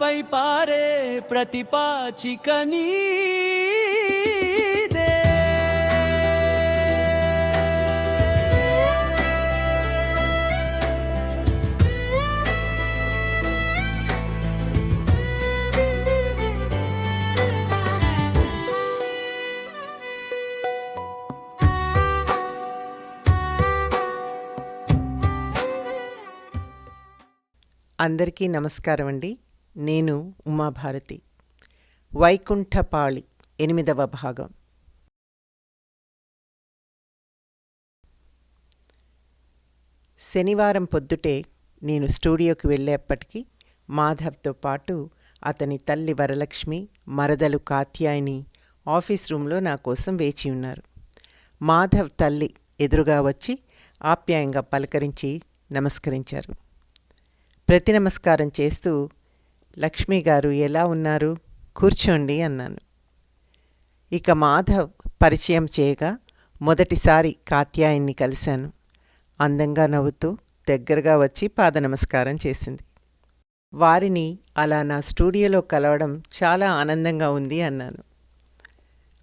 పై పారే ప్రతిపాచిక నీదే. అందరికీ నమస్కారం అండి నేను ఉమాభారతి. వైకుంఠపాళి ఎనిమిదవ భాగం. శనివారం పొద్దుటే నేను స్టూడియోకి వెళ్ళేప్పటికీ మాధవ్తో పాటు అతని తల్లి వరలక్ష్మి మరదలు కాత్యాయని ఆఫీస్ రూంలో నా కోసం వేచి ఉన్నారు. మాధవ్ తల్లి ఎదురుగా వచ్చి ఆప్యాయంగా పలకరించి నమస్కరించారు. ప్రతి నమస్కారం చేస్తూ లక్ష్మి గారు ఎలా ఉన్నారు? కూర్చోండి అన్నాను. ఇక మాధవ్ పరిచయం చేయగా మొదటిసారి కాత్యాయన్ని కలిశాను. అందంగా నవ్వుతూ దగ్గరగా వచ్చి పాద నమస్కారం చేసింది. వారిని అలా నా స్టూడియోలో కలవడం చాలా ఆనందంగా ఉంది అన్నాను.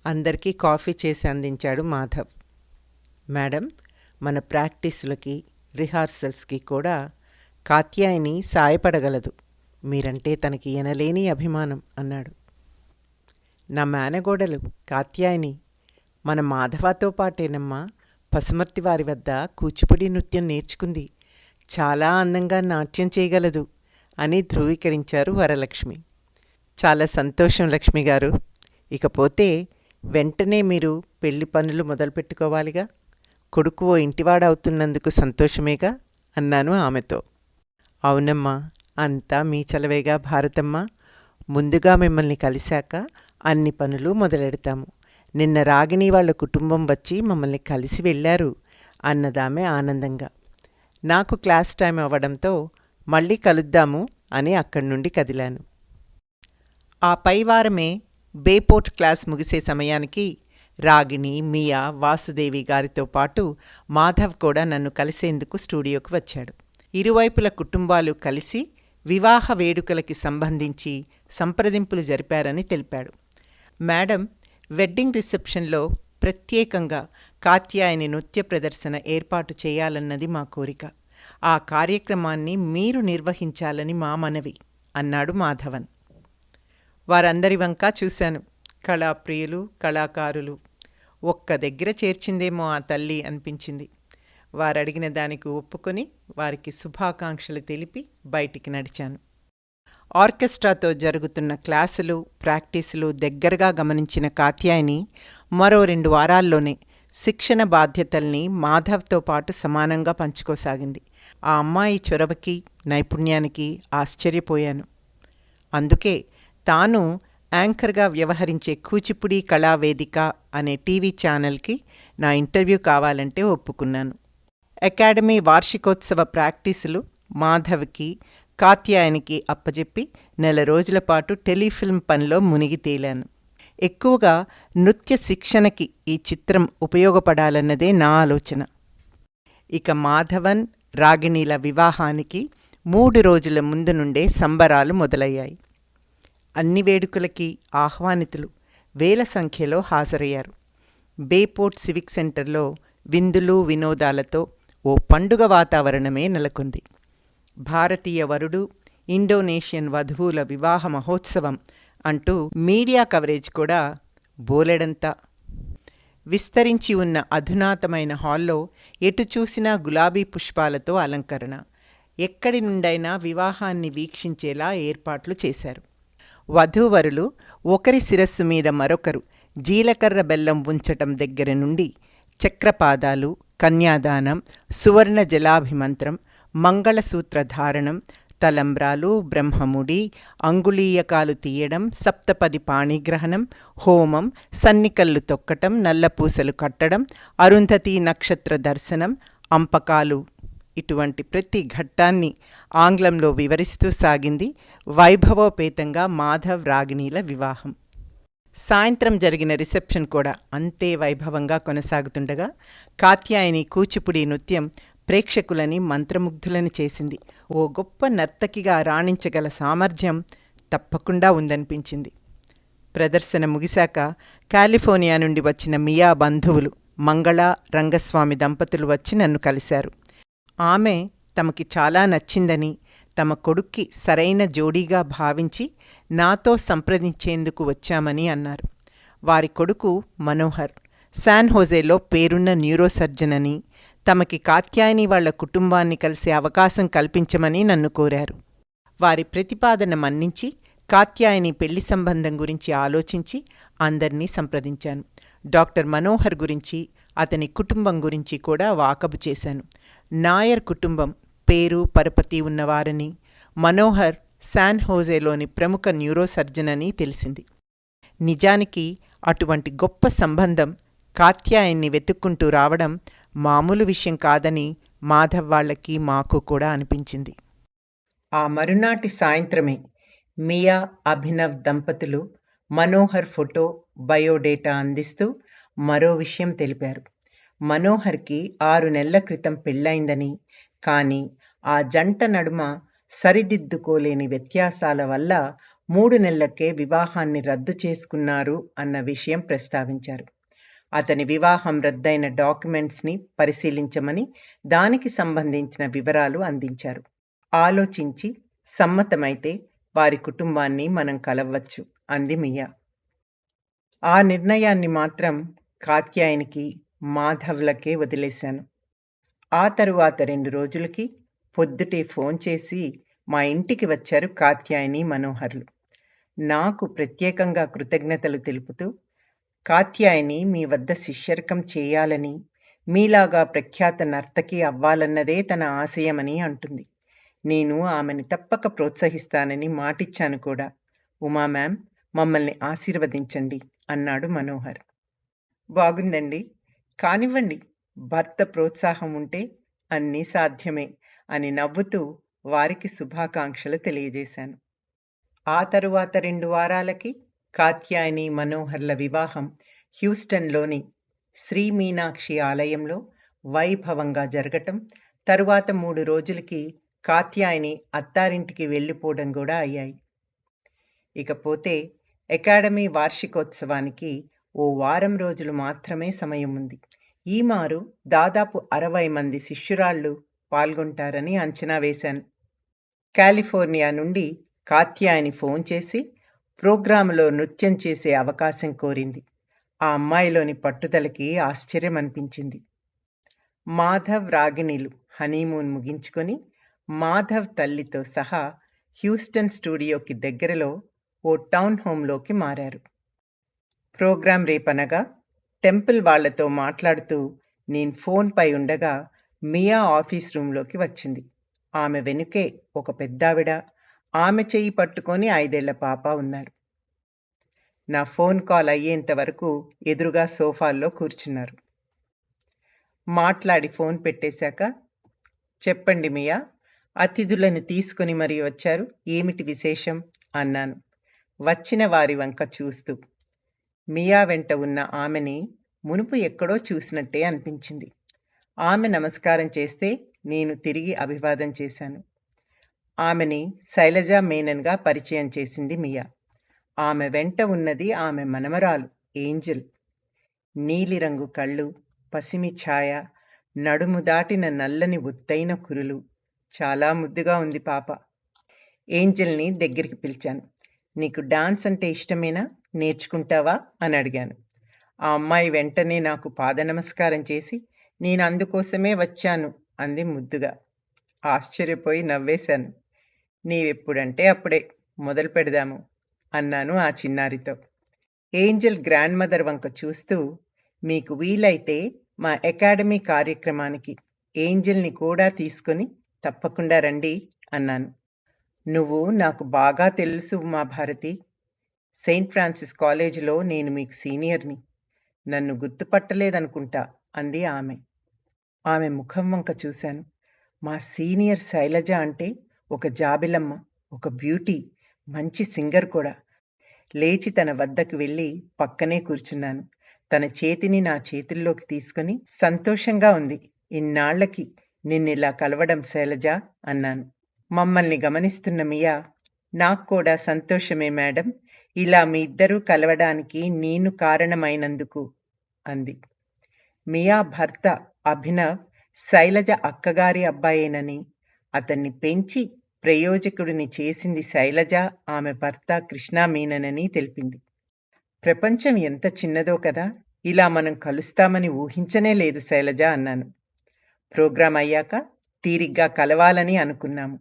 అందరికీ కాఫీ చేసి అందించాడు మాధవ్. మేడం మన ప్రాక్టీసులకి రిహార్సల్స్కి కూడా కాత్యాయని సాయపడగలదు. మీరంటే తనకి ఎనలేని అభిమానం అన్నాడు. నా మేనగోడలు కాత్యాయని మన మాధవతో పాటేనమ్మా పసుమర్తి వారి వద్ద కూచిపూడి నృత్యం నేర్చుకుంది. చాలా అందంగా నాట్యం చేయగలదు అని ధృవీకరించారు వరలక్ష్మి. చాలా సంతోషం లక్ష్మి గారు. ఇకపోతే వెంటనే మీరు పెళ్ళి పనులు మొదలుపెట్టుకోవాలిగా కొడుకు ఓ ఇంటివాడవుతున్నందుకు సంతోషమేగా? అన్నాను ఆమెతో. అవునమ్మా అంతా మీ చలవేగా భారతమ్మ. ముందుగా మిమ్మల్ని కలిశాక అన్ని పనులు మొదలెడతాము. నిన్న రాగిణి వాళ్ళ కుటుంబం వచ్చి మమ్మల్ని కలిసి వెళ్ళారు అన్నదామె ఆనందంగా. నాకు క్లాస్ టైం అవ్వడంతో మళ్ళీ కలుద్దాము అని అక్కడి నుండి కదిలాను. ఆ పైవారమే బేపోర్ట్ క్లాస్ ముగిసే సమయానికి రాగిణి మియా వాసుదేవి గారితో పాటు మాధవ్ కూడా నన్ను కలిసేందుకు స్టూడియోకి వచ్చాడు. ఇరువైపుల కుటుంబాలు కలిసి వివాహ వేడుకలకి సంబంధించి సంప్రదింపులు జరిపారని తెలిపాడు. మేడం వెడ్డింగ్ రిసెప్షన్లో ప్రత్యేకంగా కాత్యాయని నృత్య ప్రదర్శన ఏర్పాటు చేయాలన్నది మా కోరిక. ఆ కార్యక్రమాన్ని మీరు నిర్వహించాలని మా మనవి అన్నాడు మాధవన్. వారందరి వంకా చూశాను. కళాప్రియులు కళాకారులు. ఒక్క దగ్గర చేర్చిందేమో ఆ తల్లి అనిపించింది. వారడిగిన దానికి ఒప్పుకొని వారికి శుభాకాంక్షలు తెలిపి బయటికి నడిచాను. ఆర్కెస్ట్రాతో జరుగుతున్న క్లాసులు ప్రాక్టీసులు దగ్గరగా గమనించిన కాత్యాయని మరో రెండు వారాల్లోనే శిక్షణ బాధ్యతల్ని మాధవ్తో పాటు సమానంగా పంచుకోసాగింది. ఆ అమ్మాయి చొరవకి నైపుణ్యానికి ఆశ్చర్యపోయాను. అందుకే తాను యాంకర్గా వ్యవహరించే కూచిపుడి కళావేదిక అనే టీవీ ఛానల్కి నా ఇంటర్వ్యూ కావాలంటే ఒప్పుకున్నాను. అకాడమీ వార్షికోత్సవ ప్రాక్టీసులు మాధవ్కి కాత్యాయనికి అప్పజెప్పి నెల రోజుల పాటు టెలిఫిల్మ్ పనిలో మునిగి తేలాను. ఎక్కువగా నృత్య శిక్షణకి ఈ చిత్రం ఉపయోగపడాలన్నదే నా ఆలోచన. ఇక మాధవన్ రాగిణీల వివాహానికి మూడు రోజుల ముందు నుండే సంబరాలు మొదలయ్యాయి. అన్ని వేడుకలకి ఆహ్వానితులు వేల సంఖ్యలో హాజరయ్యారు. బేపోర్ట్ సివిక్ సెంటర్లో విందులు వినోదాలతో ఓ పండుగ వాతావరణమే నెలకొంది. భారతీయ వరుడు ఇండోనేషియన్ వధువుల వివాహ మహోత్సవం అంటూ మీడియా కవరేజ్ కూడా బోలెడంతా. విస్తరించి ఉన్న అధునాతమైన హాల్లో ఎటు చూసినా గులాబీ పుష్పాలతో అలంకరణ. ఎక్కడి నుండైనా వివాహాన్ని వీక్షించేలా ఏర్పాట్లు చేశారు. వధూవరులు ఒకరి శిరస్సు మీద మరొకరు జీలకర్ర బెల్లం ఉంచటం దగ్గర నుండి చక్రపాదాలు కన్యాదానం సువర్ణ జలాభిమంత్రం మంగళసూత్ర ధారణం తలంబ్రాలు బ్రహ్మముడి అంగుళీయకాలు తీయడం సప్తపది పాణిగ్రహణం హోమం సన్నికల్లు తొక్కటం నల్లపూసలు కట్టడం అరుంధతి నక్షత్ర దర్శనం అంపకాలు ఇటువంటి ప్రతి ఘట్టాన్ని ఆంగ్లంలో వివరిస్తూ సాగింది వైభవోపేతంగా మాధవ్ రాగిణీల వివాహం. సాయంత్రం జరిగిన రిసెప్షన్ కూడా అంతే వైభవంగా కొనసాగుతుండగా కాత్యాయని కూచిపుడి నృత్యం ప్రేక్షకులని మంత్రముగ్ధులని చేసింది. ఓ గొప్ప నర్తకిగా రాణించగల సామర్థ్యం తప్పకుండా ఉందనిపించింది. ప్రదర్శన ముగిశాక కాలిఫోర్నియా నుండి వచ్చిన మియా బంధువులు మంగళ రంగస్వామి దంపతులు వచ్చి నన్ను కలిశారు. ఆమె తమకి చాలా నచ్చిందని తమ కొడుక్కి సరైన జోడీగా భావించి నాతో సంప్రదించేందుకు వచ్చామని అన్నారు. వారి కొడుకు మనోహర్ శాన్ హోజేలో పేరున్న న్యూరోసర్జన్ అని తమకి కాత్యాయని వాళ్ళ కుటుంబాన్ని కలిసే అవకాశం కల్పించమని నన్ను కోరారు. వారి ప్రతిపాదన మన్నించి కాత్యాయని పెళ్ళి సంబంధం గురించి ఆలోచించి అందర్నీ సంప్రదించాను. డాక్టర్ మనోహర్ గురించి అతని కుటుంబం గురించి కూడా వాకబు చేశాను. నాయర్ కుటుంబం పేరు పరపతి ఉన్నవారని మనోహర్ శాన్ హోజేలోని ప్రముఖ న్యూరోసర్జన్ అని తెలిసింది. నిజానికి అటువంటి గొప్ప సంబంధం కాత్యాయన్ని వెతుక్కుంటూ రావడం మామూలు విషయం కాదని మాధవ్ వాళ్ళకి మాకు కూడా అనిపించింది. ఆ మరునాటి సాయంత్రమే మియా అభినవ్ దంపతులు మనోహర్ ఫోటో బయోడేటా అందిస్తూ మరో విషయం తెలిపారు. మనోహర్కి ఆరు నెలల క్రితం పెళ్ళైందని. కానీ ఆ జంట నడుమ సరిదిద్దుకోలేని వ్యత్యాసాల వల్ల మూడు నెలలకే వివాహాన్ని రద్దు చేసుకున్నారు అన్న విషయం ప్రస్తావించారు. అతని వివాహం రద్దయిన డాక్యుమెంట్స్ని పరిశీలించమని దానికి సంబంధించిన వివరాలు అందించారు. ఆలోచించి సమ్మతమైతే వారి కుటుంబాన్ని మనం కలవచ్చు అంది మియా. ఆ నిర్ణయాన్ని మాత్రం కాత్యాయనికి మాధవ్లకే వదిలేశాను. ఆ తరువాత రెండు రోజులకి పొద్దుటే ఫోన్ చేసి మా ఇంటికి వచ్చారు కాత్యాయని మనోహర్లు. నాకు ప్రత్యేకంగా కృతజ్ఞతలు తెలుపుతూ కాత్యాయని మీ వద్ద శిష్యరకం చేయాలని మీలాగా ప్రఖ్యాత నర్తకి అవ్వాలన్నదే తన ఆశయమని అంటుంది. నేను ఆమెని తప్పక ప్రోత్సహిస్తానని మాటిచ్చాను కూడా. ఉమా మ్యామ్ మమ్మల్ని ఆశీర్వదించండి అన్నాడు మనోహర్. బాగుందండి. కానివ్వండి భర్త ప్రోత్సాహం ఉంటే అన్నీ సాధ్యమే అని నవ్వుతూ వారికి శుభాకాంక్షలు తెలియజేశాను. ఆ తరువాత రెండు వారాలకి కాత్యాయని మనోహర్ల వివాహం హ్యూస్టన్లోని శ్రీ మీనాక్షి ఆలయంలో వైభవంగా జరగటం తరువాత మూడు రోజులకి కాత్యాయని అత్తారింటికి వెళ్ళిపోవడం కూడా అయ్యాయి. ఇకపోతే అకాడమీ వార్షికోత్సవానికి ఓ వారం రోజులు మాత్రమే సమయం ఉంది ఈ మారు దాదాపు అరవై మంది శిష్యురాళ్ళు పాల్గొంటారని అంచనా వేశాను. కాలిఫోర్నియా నుండి కాత్యాయని ఫోన్ చేసి ప్రోగ్రాంలో నృత్యం చేసే అవకాశం కోరింది. ఆ అమ్మాయిలోని పట్టుదలకి ఆశ్చర్యం అనిపించింది మాధవ్ రాగిణిలు హనీమూన్ ముగించుకొని మాధవ్ తల్లితో సహా హ్యూస్టన్ స్టూడియోకి దగ్గరలో ఓ టౌన్ హోంలోకి మారారు. ప్రోగ్రాం రేపనగా టెంపుల్ వాళ్ళతో మాట్లాడుతూ నేను ఫోన్పై ఉండగా మియా ఆఫీస్ రూంలోకి వచ్చింది. ఆమె వెనుకే ఒక పెద్దావిడ ఆమె చెయ్యి పట్టుకొని ఐదేళ్ళ పాప ఉన్నారు. నా ఫోన్ కాల్ అయ్యేంత వరకు ఎదురుగా సోఫాల్లో కూర్చున్నారు. మాట్లాడి ఫోన్ పెట్టేశాక చెప్పండి మియా అతిథులను తీసుకుని మరి వచ్చారు? ఏమిటి విశేషం? అన్నాను. వచ్చిన వారి వంక చూస్తూ. మియా వెంట ఉన్న ఆమెని మునుపు ఎక్కడో చూసినట్టే అనిపించింది. ఆమె నమస్కారం చేస్తే నేను తిరిగి అభివాదం చేశాను. ఆమెని శైలజ మేనన్గా పరిచయం చేసింది మియా. ఆమె వెంట ఉన్నది ఆమె మనమరాలు ఏంజల్. నీలిరంగు కళ్ళు పసిమి ఛాయ నడుము దాటిన నల్లని ఒత్తైన కురులు. చాలా ముద్దుగా ఉంది పాప. ఏంజల్ని దగ్గరికి పిలిచాను. నీకు డాన్స్ అంటే ఇష్టమేనా? నేర్చుకుంటావా? అని అడిగాను. ఆ అమ్మాయి వెంటనే నాకు పాద నమస్కారం చేసి నేను అందుకోసమే వచ్చాను అంది ముద్దుగా. ఆశ్చర్యపోయి నవ్వేశాను. నీవెప్పుడంటే అప్పుడే మొదలు పెడదాము అన్నాను ఆ చిన్నారితో. ఏంజల్ గ్రాండ్ మదర్ వంక చూస్తూ మీకు వీలైతే మా అకాడమీ కార్యక్రమానికి ఏంజల్ని కూడా తీసుకొని తప్పకుండా రండి అన్నాను. నువ్వు నాకు బాగా తెలుసు మా భారతి. సెయింట్ ఫ్రాన్సిస్ కాలేజీలో నేను మీకు సీనియర్ని. నన్ను గుర్తుపట్టలేదనుకుంటా అంది ఆమె. ఆమె ముఖం వంక చూశాను. మా సీనియర్ శైలజ అంటే ఒక జాబిలమ్మ ఒక బ్యూటీ మంచి సింగర్ కూడా. లేచి తన వద్దకు వెళ్ళి పక్కనే కూర్చున్నాను. తన చేతిని నా చేతుల్లోకి తీసుకుని సంతోషంగా ఉంది. ఇన్నాళ్ళకి నిన్నిలా కలవడం శైలజ అన్నాను. మమ్మల్ని గమనిస్తున్న మియా నాకు కూడా సంతోషమే మేడం. ఇలా మీ ఇద్దరూ కలవడానికి నేను కారణమైనందుకు అంది. మియా భర్త అభినవ్ శైలజ అక్కగారి అబ్బాయేనని అతన్ని పెంచి ప్రయోజకుడిని చేసింది శైలజ ఆమె భర్త కృష్ణా మీననని తెలిపింది. ప్రపంచం ఎంత చిన్నదో కదా ఇలా మనం కలుస్తామని ఊహించనే లేదు శైలజ అన్నాను. ప్రోగ్రాం అయ్యాక తీరిగ్గా కలవాలని అనుకున్నాము.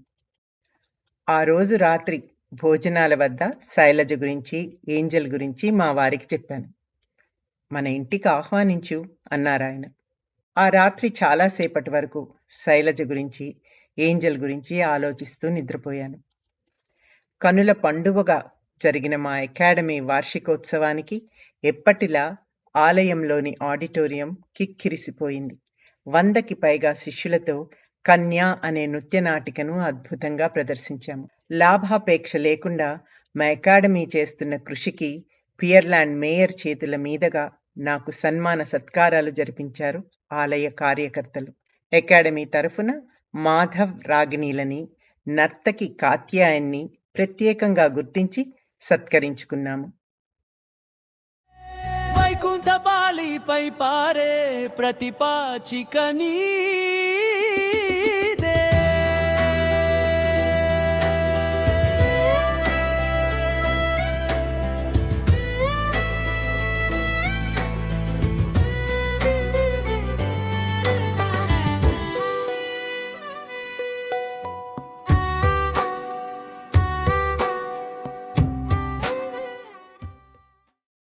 ఆ రోజు రాత్రి భోజనాల వద్ద శైలజ గురించి ఏంజల్ గురించి మా వారికి చెప్పాను. మన ఇంటికి ఆహ్వానించు అన్నారాయన ఆ రాత్రి చాలాసేపటి వరకు శైలజ గురించి ఏంజల్ గురించి ఆలోచిస్తూ నిద్రపోయాను. కనుల పండువగా జరిగిన మా అకాడమీ వార్షికోత్సవానికి ఎప్పటిలా ఆలయంలోని ఆడిటోరియం కిక్కిరిసిపోయింది. వందకి పైగా శిష్యులతో కన్యా అనే నృత్య నాటికను అద్భుతంగా ప్రదర్శించాము. లాభాపేక్ష లేకుండా మా అకాడమీ చేస్తున్న కృషికి పియర్లాండ్ మేయర్ చేతుల మీదుగా నాకు సన్మాన సత్కారాలు జరిపించారు ఆలయ కార్యకర్తలు. అకాడమీ తరఫున మాధవ్ రాగిణీలని నర్తకి కాత్యాయన్ని ప్రత్యేకంగా గుర్తించి సత్కరించుకున్నాము. వైకుంఠ పారే ప్రతిపాచికని